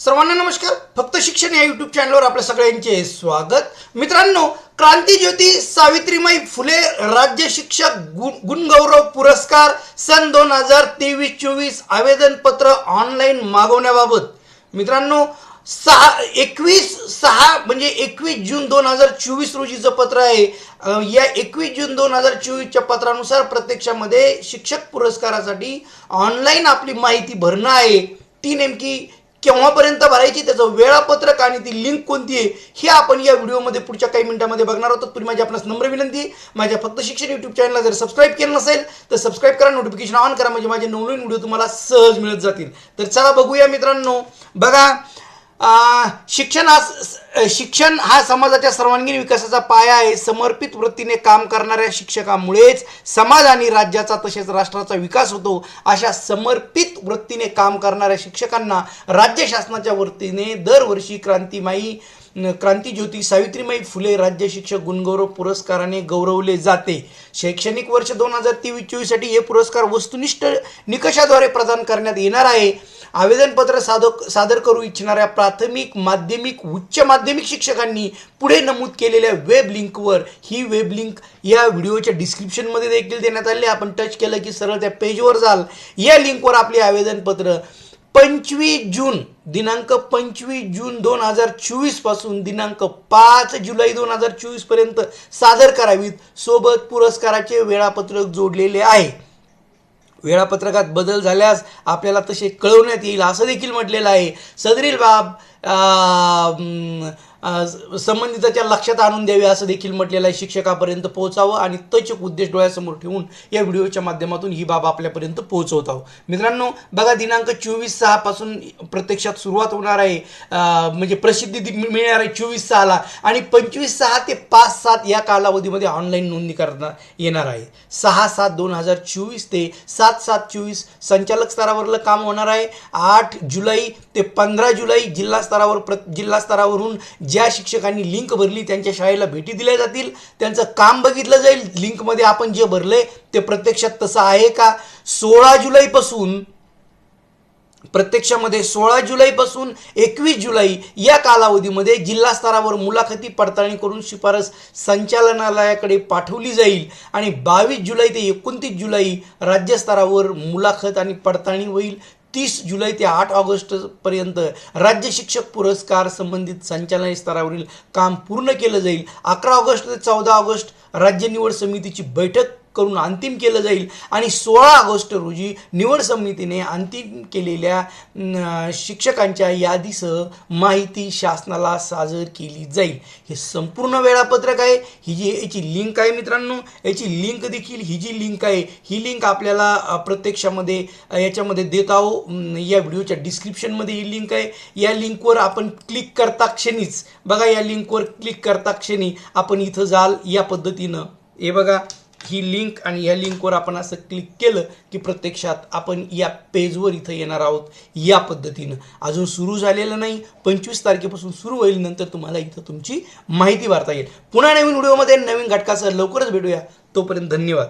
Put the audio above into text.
सर्वांना नमस्कार. फक्त शिक्षण या युट्यूब चॅनलवर आपल्या सगळ्यांचे स्वागत. मित्रांनो क्रांतीज्योती सावित्रीमाई फुले राज्य शिक्षक गुण गुणगौरव पुरस्कार सन दोन हजार तेवीस चोवीस आवेदनपत्र ऑनलाईन मागवण्याबाबत. मित्रांनो सहा एकवीस सहा म्हणजे एकवीस जून दोन हजार चोवीस रोजीचं पत्र आहे या एकवीस जून दोन हजार चोवीसच्या पत्रानुसार प्रत्यक्षामध्ये शिक्षक पुरस्कारासाठी ऑनलाईन आपली माहिती भरणं आहे. ती नेमकी केव्हापर्यंत भरायची त्याचं वेळापत्रक आणि ती लिंक कोणती आहे हे आपण या व्हिडिओमध्ये पुढच्या काही मिनिटांमध्ये बघणार आहोत. तुम्ही माझी आपणास नम्र विनंती माझ्या फक्त शिक्षण युट्यूब चॅनलला जर सबस्क्राईब केलं नसेल तर सबस्क्राईब करा नोटिफिकेशन ऑन करा म्हणजे माझे नवनवीन व्हिडिओ तुम्हाला सहज मिळत जातील. तर चला बघूया मित्रांनो. बघा शिक्षण हा शिक्षण हा समाजाच्या सर्वांगीण विकासाचा पाया आहे. समर्पित वृत्तीने काम करणाऱ्या शिक्षकामुळेच समाज आणि राज्याचा तसेच राष्ट्राचा विकास होतो. अशा समर्पित वृत्तीने काम करणाऱ्या शिक्षकांना राज्य शासनाच्या वतीने दरवर्षी क्रांतिमाई क्रांतीज्योती सावित्रीमाई फुले राज्य शिक्षक गुणगौरव पुरस्काराने गौरवले जाते. शैक्षणिक वर्ष दोन हजार तेवीस चोवीससाठी हे पुरस्कार वस्तुनिष्ठ निकषाद्वारे प्रदान करण्यात येणार आहे. आवेदनपत्र सादर सादर करू इच्छिणाऱ्या प्राथमिक माध्यमिक उच्च माध्यमिक शिक्षकांनी पुढे नमूद केलेल्या वेब लिंकवर ही वेब लिंक या व्हिडिओच्या डिस्क्रिप्शनमध्ये देखील देण्यात आली आहे. आपण टच केलं की सरळ त्या पेजवर जाल. या लिंकवर आपले आवेदनपत्र पंचवीस जून दिनांक पंचवीस जून दोन हजार चोवीसपासून दिनांक पाच जुलै दोन हजार चोवीसपर्यंत सादर करावीत. सोबत पुरस्काराचे वेळापत्रक जोडलेले आहे. वेळापत्रकात बदल झाल्यास आपल्याला तसे कळवण्यात येईल असं देखील म्हटलेलं आहे. सदरील बाब संबंधिताच्या लक्षात आणून द्यावे असं देखील म्हटलेलं आहे. शिक्षकापर्यंत पोहोचावं आणि तच एक उद्देश डोळ्यासमोर ठेवून या व्हिडिओच्या माध्यमातून ही बाब आपल्यापर्यंत पोहोचवत आहोत. मित्रांनो बघा दिनांक चोवीस सहा पासून प्रत्यक्षात सुरुवात होणार आहे. म्हणजे प्रसिद्धी मिळणार आहे चोवीस सहाला. आणि पंचवीस सहा ते पाच सात या कालावधीमध्ये ऑनलाईन नोंदणी करता येणार आहे. सहा सात दोन हजार चोवीस ते सात सात चोवीस संचालक स्तरावरलं काम होणार आहे. आठ जुलै ते पंधरा जुलै जिल्हा स्तरावर प्र जिल्हा स्तरावरून ज्या शिक्षकांनी लिंक भरली त्यांच्या शाळेला भेटी दिल्या जातील. त्यांचं काम बघितलं जाईल. लिंकमध्ये आपण जे भरलंय ते प्रत्यक्षात तसं आहे का? सोळा जुलैपासून प्रत्यक्षामध्ये सोळा जुलैपासून एकवीस जुलै या कालावधीमध्ये जिल्हा स्तरावर मुलाखती पडताळणी करून शिफारस संचालनालयाकडे पाठवली जाईल. आणि बावीस जुलै ते एकोणतीस जुलै राज्यस्तरावर मुलाखत आणि पडताळणी होईल. तीस जुलै ते आठ ऑगस्टपर्यंत राज्य शिक्षक पुरस्कार संबंधित संचालनालय स्तरावरील काम पूर्ण केलं जाईल. अकरा ऑगस्ट ते चौदा ऑगस्ट राज्य निवड समितीची बैठक करून अंतिम केलं जाईल. आणि सोळा ऑगस्ट रोजी निवड समितीने अंतिम केलेल्या शिक्षकांच्या यादीसह माहिती शासनाला सादर केली जाईल. हे संपूर्ण वेळापत्रक आहे. ही जी याची लिंक आहे मित्रांनो. याची लिंक देखील ही जी लिंक आहे ही लिंक आपल्याला प्रत्यक्षामध्ये याच्यामध्ये देत आहो. या व्हिडिओच्या डिस्क्रिप्शनमध्ये ही लिंक आहे. या लिंकवर आपण क्लिक करता क्षणीच बघा या लिंकवर क्लिक करता क्षणी आपण इथं जाल या पद्धतीनं. हे बघा. ही लिंक आणि या लिंकवर आपण असं क्लिक केलं की प्रत्यक्षात आपण या पेजवर इथं येणार आहोत या पद्धतीनं. अजून सुरू झालेलं नाही. पंचवीस तारखेपासून सुरू होईल. नंतर तुम्हाला इथं तुमची माहिती वार्ता येईल. पुन्हा नवीन व्हिडिओमध्ये नवीन घटकासह लवकरच भेटूया. तोपर्यंत धन्यवाद.